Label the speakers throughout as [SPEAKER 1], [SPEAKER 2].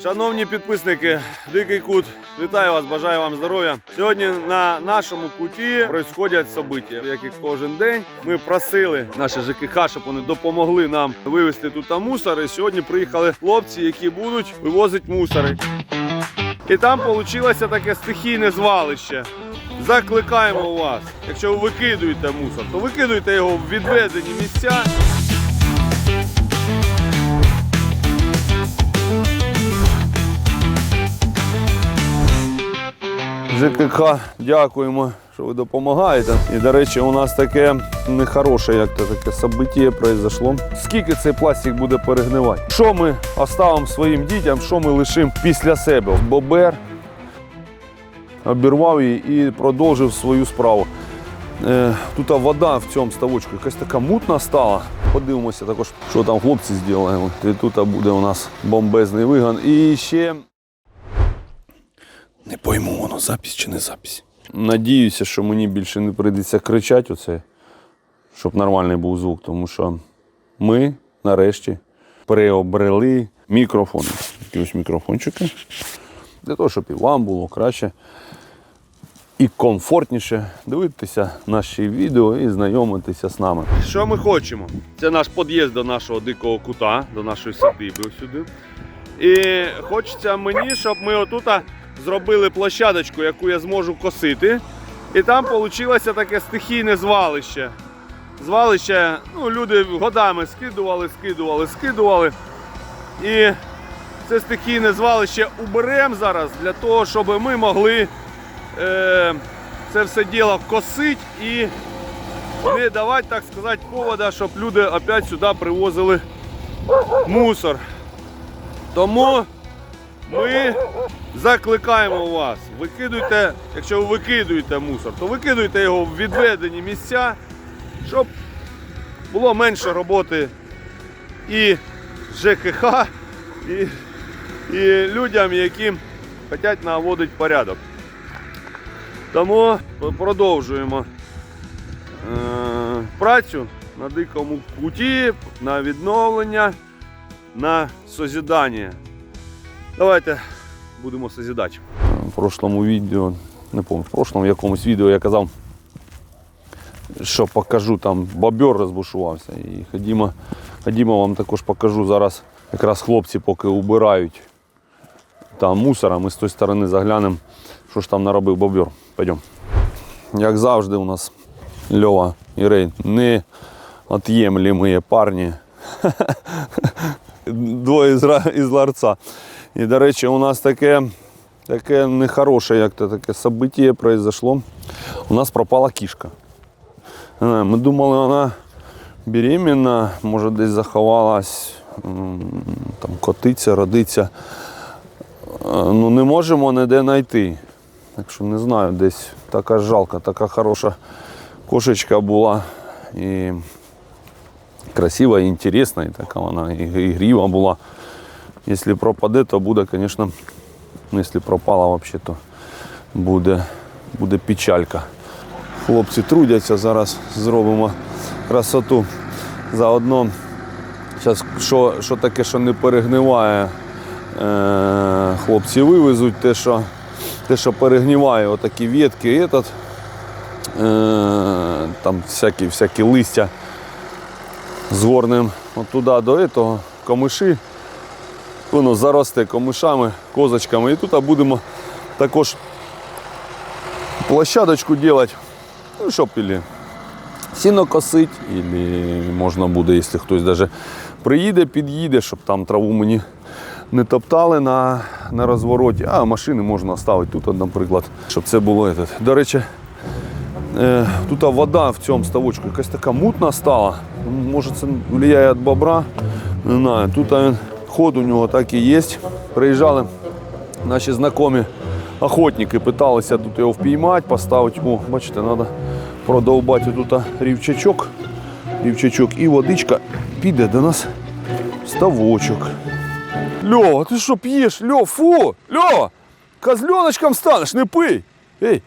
[SPEAKER 1] Шановні підписники, Дикий Кут, вітаю вас, бажаю вам здоров'я. Сьогодні на нашому куті происходять события, як і кожен день. Ми просили наше ЖКХ, щоб вони допомогли нам вивезти тут мусор. І сьогодні приїхали хлопці, які будуть вивозити мусори. І там вийшло таке стихійне звалище. Закликаємо вас, якщо ви викидуєте мусор, то викидуйте його в відведені місця. ЖКХ, дякуємо, що ви допомагаєте. І, до речі, у нас таке нехороше, як то таке событие произошло. Скільки цей пластик буде перегнивати? Що ми оставимо своїм дітям, що ми лишимо після себе? Бобер обірвав її і продовжив свою справу. Е, Тут вода в цьому ставочку якась така мутна стала. Подивимося також, що там хлопці зробили. І тут буде у нас бомбезний вигон. І ще не пойму, воно запись чи не запись. Надіюся, що мені більше не прийдеться кричати оце, щоб нормальний був звук, тому що ми нарешті приобрели мікрофон. Такі ось мікрофончики. Для того, щоб і вам було краще і комфортніше дивитися наші відео і знайомитися з нами. Що ми хочемо? Це наш під'їзд до нашого дикого кута, до нашої садиби сюди. І хочеться мені, щоб ми отут зробили площадочку, яку я зможу косити. І там вийшло таке стихійне звалище. Звалище, ну, люди годами скидували, скидували, скидували. І це стихійне звалище уберемо зараз для того, щоб ми могли е, це все діло косити і не давати, так сказати, повода, щоб люди опять сюди привозили мусор. Тому ми закликаємо вас, викидуйте, якщо ви викидуєте мусор, то викидуйте його в відведені місця, щоб було менше роботи і ЖКХ, і, і людям, які хочуть наводити порядок. Тому продовжуємо е, працю на дикому куті, на відновлення, на созідання. Давайте будемо созідати. В прошлому відео, не пам'ятаю, в прошлому якомусь відео я казав, що покажу, там бобер розбушувався. І ходімо, ходімо вам також покажу зараз. Якраз хлопці поки убирають там мусора, ми з тої сторони заглянемо, що ж там наробив бобер. Пойдемо. Як завжди, у нас Льова і Рей неот'ємлемі парні. Двоє із ларца. І, до речі, у нас таке, таке нехороше, як то таке событие произошло. У нас пропала кішка. Ми думали, вона беременна, може десь заховалась, там котиться, родиться. Е, Ну, не можемо ніде знайти. Так що не знаю, десь така жалка, така хороша кошечка була. І красива, і інтересна, і така вона, і ігріва була. Якщо пропаде, то буде, звісно, ну, якщо пропала взагалі, то буде, буде печалька. Хлопці трудяться, зараз зробимо красоту. Заодно зараз що, що таке, що не перегниває, е, хлопці вивезуть те, що, те, що перегниває, отакі ветки, этот, е, там всякі, всякі листя згорнем от туди до того, камиші. Воно заросте камишами, козочками. І тут будемо також площадочку робити. Ну, щоб ілі сіно косить, і можна буде, якщо хтось даже приїде, під'їде, щоб там траву мені не топтали на, на розвороті, а машини можна ставити тут, наприклад, щоб це було. Этот. До речі, е, тут вода в цьому ставочку якась така мутна стала. Може це впливає від бобра. Не знаю. Тут він, ход у нього так і є. Приїжджали наші знайомі охотники, питалися тут його впіймати, поставити. О, бачите, треба продовбати тут рівчачок. Рівчачок і водичка піде до нас в ставочок. Льо, ти що п'єш? Льо, фу! Льо! Козленочком станеш, не пий! Ей!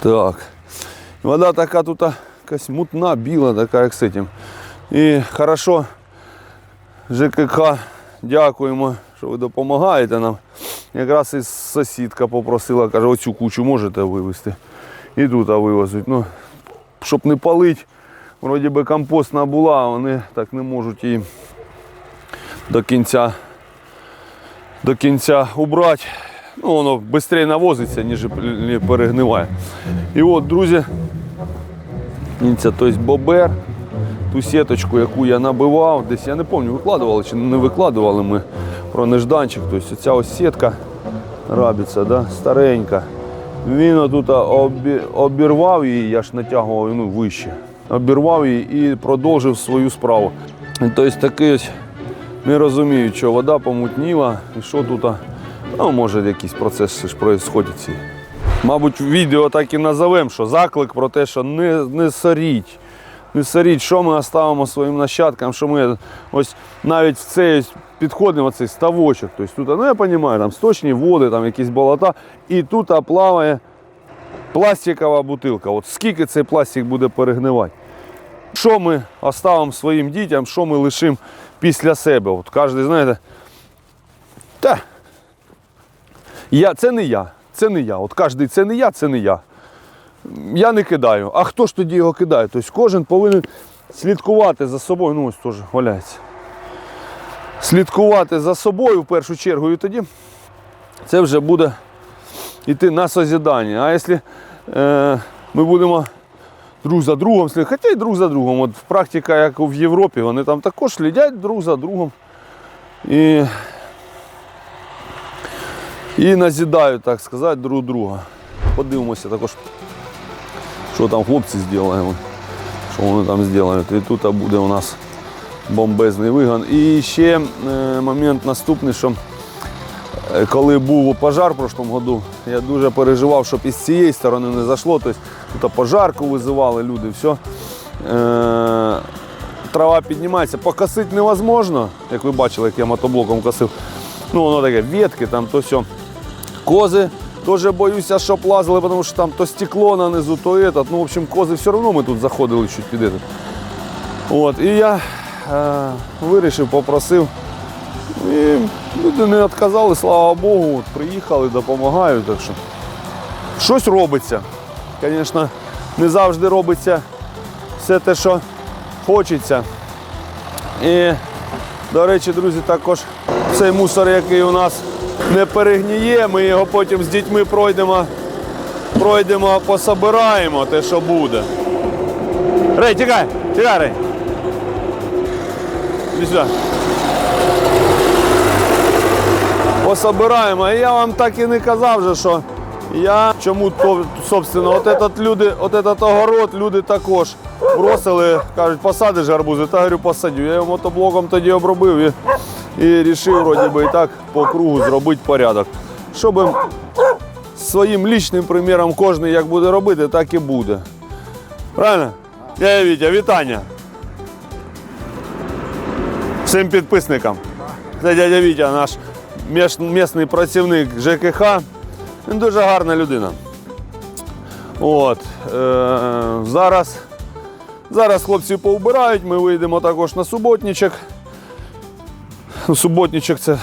[SPEAKER 1] Так. Вода така тут якась мутна, біла, така, як з цим. І хорошо ЖКХ дякуємо, що ви допомагаєте нам. Якраз і сусідка попросила, каже, оцю кучу можете вивезти. І тут вивезуть. Ну, щоб не палити, вроді би компостна була, а вони так не можуть її до кінця, до кінця убрати. Ну, воно швидше навозиться, ніж перегниває. І от, друзі, це тобто бобер, ту сіточку, яку я набивав, десь я не пам'ятаю, викладували чи не викладували ми про нежданчик. Тобто ця ось сітка рабіця, да, старенька. Він отут обі- обірвав її, я ж натягував ну, вище. Обірвав її і продовжив свою справу. Тобто такий ось не розумію, що вода помутніла і що тут. Ну, може, якийсь процес ж відбувається. Мабуть, відео так і назовемо, що заклик про те, що не, не соріть. Не що ми оставимо своїм нащадкам, що ми ось навіть в цей підходимо, цей ставочок. Тобто тут, ну я розумію, там сточні води, там якісь болота, і тут плаває пластикова бутилка. От скільки цей пластик буде перегнивати? Що ми оставимо своїм дітям, що ми лишимо після себе? От кожен, знаєте, та, я, це не я, це не я. От кожен це не я, це не я. Я не кидаю. А хто ж тоді його кидає? Тобто кожен повинен слідкувати за собою. Ну ось теж валяється. Слідкувати за собою в першу чергу, і тоді це вже буде йти на созідання. А якщо е, ми будемо друг за другом слідувати, хоча й друг за другом, от практика, як в Європі, вони там також слідять друг за другом. І і назідають, так сказати, друг друга. Подивимося також, що там хлопці зроблять, що вони там зроблять. І тут буде у нас бомбезний вигон. І ще е, момент наступний, що е, коли був пожар в прошлому году, я дуже переживав, щоб із цієї сторони не зайшло. Тобто тут пожарку визивали люди, все. Е, трава піднімається, покосити невозможно, як ви бачили, як я мотоблоком косив. Ну, воно таке, ветки, там то все. Кози теж боюся, щоб лазили, тому що там то стекло нанизу, то этот. Ну, в общем, кози все одно ми тут заходили чуть під этот. От, і я е, вирішив, попросив. І люди не відказали, слава Богу, от, приїхали, допомагають. Так що щось робиться. Звісно, не завжди робиться все те, що хочеться. І, до речі, друзі, також цей мусор, який у нас не перегніє, ми його потім з дітьми пройдемо, пройдемо, пособираємо те, що буде. Рей, тікай, тікай, Рей. Іди сюди. Пособираємо. І я вам так і не казав, же, що я чому то, собственно, от этот люди, от этот огород люди також бросили, кажуть, посадиш гарбузи, та говорю, посадю. Я його мотоблоком тоді обробив і, і рішив вроді би і так по кругу зробити порядок. Щоб своїм лічним приміром кожен як буде робити, так і буде. Правильно? Я Вітя, вітання. Всім підписникам. Це дядя Вітя, наш міс- місний працівник ЖКХ. Він дуже гарна людина. От, е, зараз, зараз хлопці повбирають, ми вийдемо також на суботничок. Ну, Суботничок це,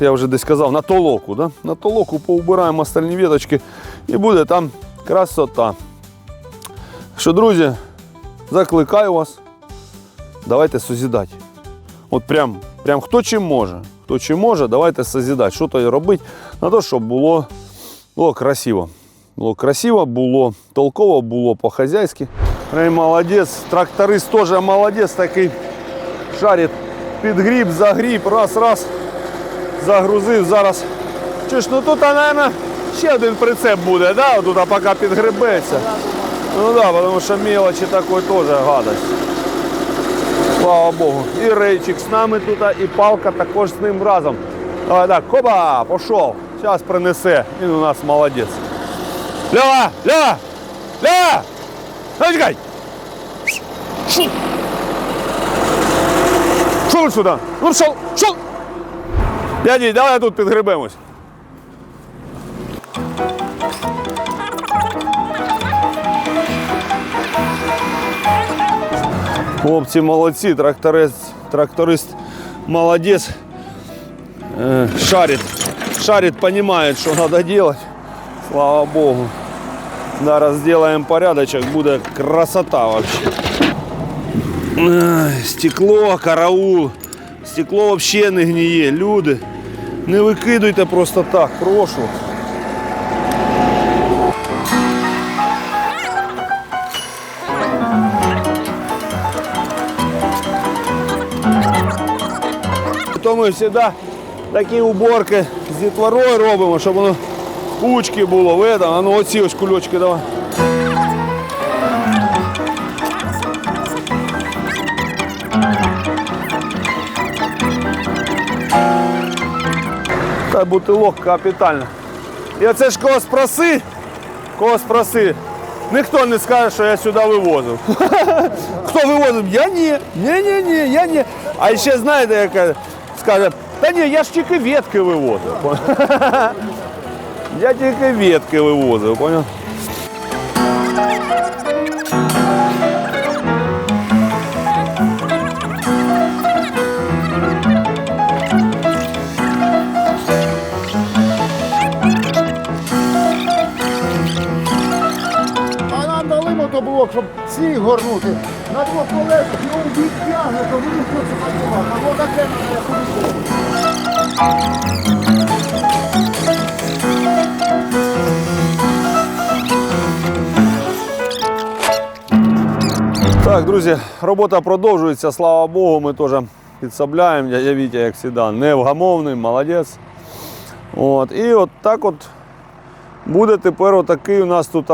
[SPEAKER 1] я вже десь казав, на толоку. Да? На толоку повбираємо остальні віточки і буде там красота. Що, друзі, закликаю вас, давайте созідати. От прям, прям хто чим може. Хто чим може, давайте созідати. Що то і робити, на те, щоб було, було красиво. Було красиво, було толково, було по-хазяйськи. Ей, молодець, тракторист теж молодець, такий шарить під гріб, загріб, раз, раз, загрузив. Зараз. Чи ж, ну тут, мабуть, ще один прицеп буде, да? Тут, поки підгребеться. Ну да, тому що мелочі такої теж гадость. Слава Богу. І рейчик з нами тут, і палка також з ним разом. Давай так, хоба, пішов. Зараз принесе. Він у нас молодець. Лева! Лева! Лева! Ну, чекай! Шо? Шо ви сюди? Ну шо? Шо? Дядій, давай тут підгребемось. Хлопці молодці, тракторист, тракторист молодець. э, шарит, шарит, понимает, что надо делать. Слава Богу. Зараз сделаем порядочек, буде красота вообще. Стекло, караул. Стекло вообще не гніє. Люди, не викидуйте просто так, прошу. То ми завжди такі уборки з дітворою робимо, щоб воно кучки було, видно. А ну оці ось кульочки давай. Та бутилок капітально. І оце ж кого спроси, кого спроси. Ніхто не скаже, що я сюди вивозив. Хто вивозив? Я ні. Ні, ні, ні, я ні. А ще знаєте, яка скаже, та ні, я ж тільки ветки вивозив. Я тільки ветки вивозив, поняв?
[SPEAKER 2] Дали щоб ці горнути. На двох колесах його відтягне, то він хоче працювати. Або таке на куліку.
[SPEAKER 1] Так, друзі, робота продовжується, слава Богу, ми теж підсобляємо. Я, я Вітя, як завжди, невгамовний, молодець. От, і от так от буде тепер отакий у нас тут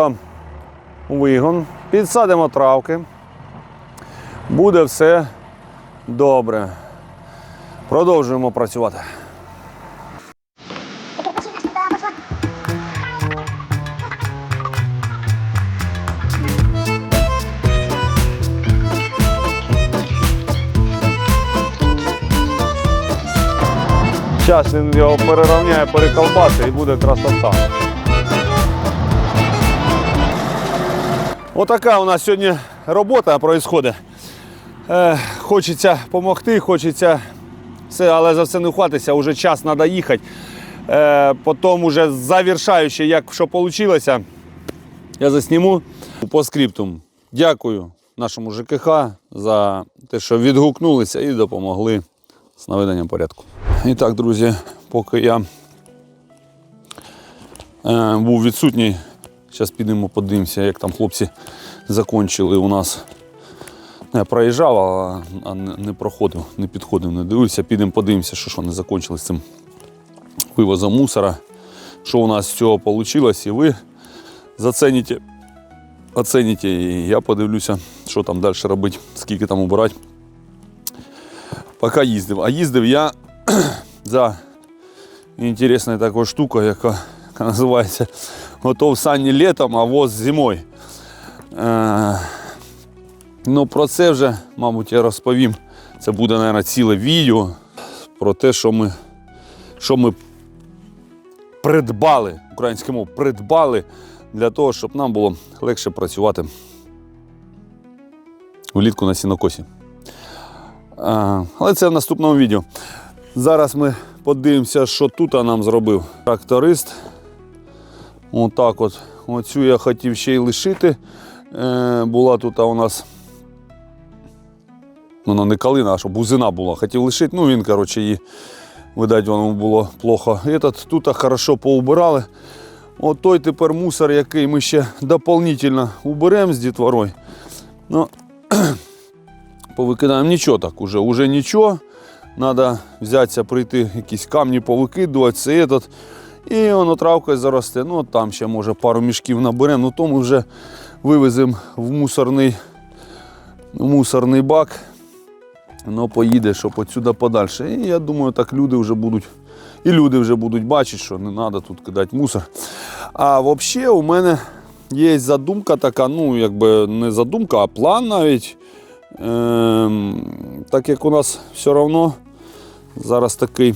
[SPEAKER 1] вигон. Підсадимо травки. Буде все добре. Продовжуємо працювати. Зараз він його перерівняє, переколбасить і буде красота. Отака у нас сьогодні робота відбувається. Е, хочеться допомогти, хочеться все, але за все не хватиться, вже час треба їхати. Е, потім вже завершаючи, як що вийшло, я засніму по скриптум. Дякую нашому ЖКХ за те, що відгукнулися і допомогли з наведенням порядку. І так, друзі, поки я е, був відсутній, зараз підемо подивимося, як там хлопці закончили у нас. Я проїжджав, а, не, проходив, не підходив, не дивився. Підемо подивимося, що, що не закончили з цим вивозом мусора. Що у нас з цього вийшло, і ви заценіте, оценіте, і я подивлюся, що там далі робити, скільки там убирати. Поки їздив. А їздив я за інтересною такою штукою, яка називається готов сані літом, а воз зимою. Е, ну, про це вже, мабуть, я розповім. Це буде, мабуть, ціле відео про те, що ми, що ми придбали, українською мовою, придбали для того, щоб нам було легше працювати влітку на сінокосі. А, але це в наступному відео. Зараз ми подивимося, що тут нам зробив тракторист. Отак от. Оцю я хотів ще й лишити. Е, була тут у нас. Вона не калина, а що бузина була. Хотів лишити. Ну він, коротше, її, видать, воно було плохо. Этот, тут хорошо поубирали. От той тепер мусор, який ми ще дополнительно уберемо з дітворою. Ну, повикидаємо нічого так, уже, уже нічого. Треба взятися, прийти, якісь камні повикидувати, це этот. І воно травкою заросте. Ну, там ще може пару мішків наберемо, ну то ми вже вивеземо в мусорний, в мусорний бак. Воно поїде, щоб отсюди подальше. І я думаю, так люди вже будуть. І люди вже будуть бачити, що не треба тут кидати мусор. А взагалі у мене є задумка така, ну якби не задумка, а план навіть. Ем, так як у нас все одно зараз такий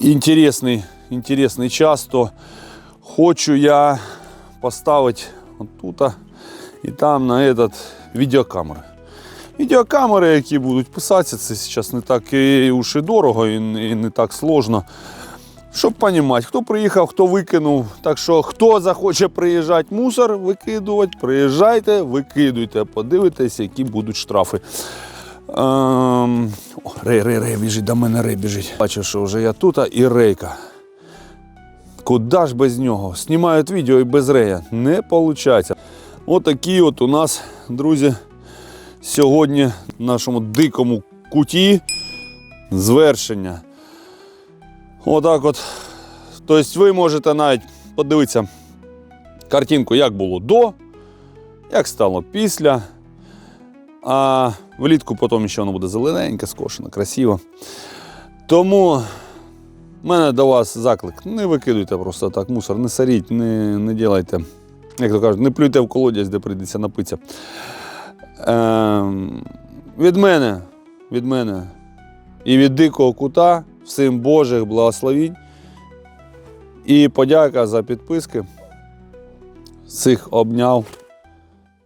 [SPEAKER 1] інтересний, інтересний час, то хочу я поставити отут і там на этот відеокамери. Відеокамери, які будуть писатися, це зараз не так і уж і дорого, і не так сложно. Щоб розуміти, хто приїхав, хто викинув. Так що, хто захоче приїжджати мусор викидувати, приїжджайте, викидуйте, подивитесь, які будуть штрафи. Ем... О, рей, рей, рей, біжить, до мене рей біжить. Бачу, що вже я тут, і рейка. Куда ж без нього? Знімають відео і без рея. Не виходить. Отакі от у нас, друзі, сьогодні в нашому дикому куті звершення. Отак от. Тобто ви можете навіть подивитися картинку, як було до, як стало після. А влітку потім ще воно буде зелененьке, скошено, красиво. Тому в мене до вас заклик. Не викидуйте просто так мусор, не соріть, не, не ділайте. Як то кажуть, не плюйте в колодязь, де прийдеться напитися. Ем, від мене, від мене і від дикого кута всім Божих благословінь. І подяка за підписки. Всіх обняв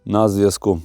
[SPEAKER 1] на зв'язку.